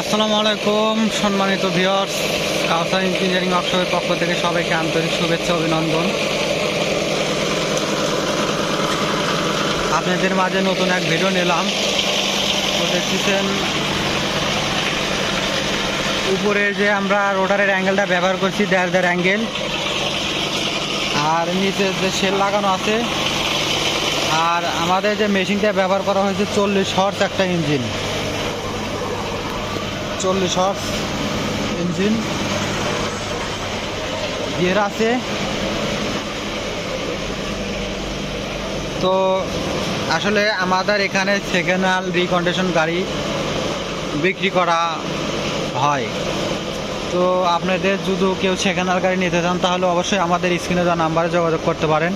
আসসালামু আলাইকুম, সম্মানিত ভিওর্স কাউসার ইঞ্জিনিয়ারিং ওয়ার্কশপের পক্ষ থেকে সবাইকে আন্তরিক শুভেচ্ছা, অভিনন্দন। আপনাদের মাঝে নতুন এক ভিডিও নিলাম। তো দেখতেছেন উপরে যে আমরা রোটারের অ্যাঙ্গেলটা ব্যবহার করছি দেড় দেড় অ্যাঙ্গেল আর নিচে যে সেল লাগানো আছে, আর আমাদের যে মেশিনটা ব্যবহার করা হয়েছে, চল্লিশ হর্স একটা ইঞ্জিন চল্লিশ হর্স ইঞ্জিন। গিয়ার আছে। তো আসলে আমাদের এখানে সেকেন্ড হ্যান্ড রিকন্ডিশন গাড়ি বিক্রি করা হয়। তো আপনাদের যদি কেউ সেকেন্ড হ্যান্ড গাড়ি নিতে চান, তাহলে অবশ্যই আমাদের স্ক্রিনে দেওয়া নাম্বারে যোগাযোগ করতে পারেন।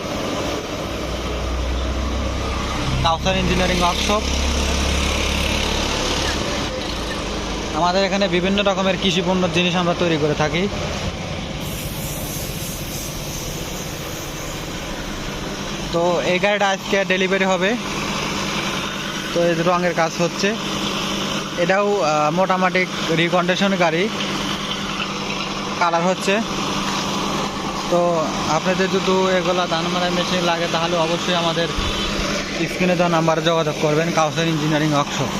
কাউসার ইঞ্জিনিয়ারিং ওয়ার্কশপ আমাদের এখানে বিভিন্ন রকমের কৃষি পণ্যের জিনিস আমরা তৈরি করে থাকি। তো এই গাড়িটা আজকে ডেলিভারি হবে। তো এই রঙের কাজ হচ্ছে। এটাও মোটামুটি রিকন্ডিশন গাড়ি। কালার হচ্ছে। তো আপনাদের যদি এগুলা ধান মারার মেশিন লাগে, তাহলে অবশ্যই আমাদের স্ক্রিনে দেওয়া নাম্বারে যোগাযোগ করবেন। কাউসার ইঞ্জিনিয়ারিং ওয়ার্কশপ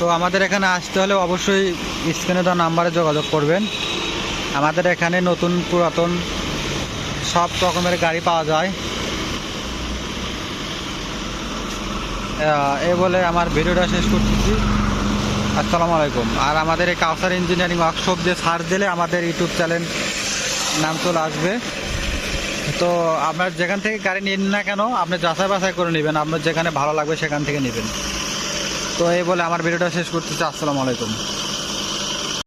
তো আমাদের এখানে আসতে হলে অবশ্যই স্ক্রিনে দেওয়া নাম্বারে যোগাযোগ করবেন। আমাদের এখানে নতুন পুরাতন সব রকমের গাড়ি পাওয়া যায়। এ বলে আমার ভিডিওটা শেষ করতেছি। আসসালামু আলাইকুম। আর আমাদের এই কাউসার ইঞ্জিনিয়ারিং ওয়ার্কশপ দিয়ে সার্চ দিলে আমাদের ইউটিউব চ্যানেল নাম চলে আসবে। তো আপনার যেখান থেকে গাড়ি নিন না কেন, আপনি যাচাই বাছাই করে নেবেন। আপনার যেখানে ভালো লাগবে সেখান থেকে নেবেন। তো এই বলে আমার ভিডিওটা শেষ করতেছি আসসালামু আলাইকুম।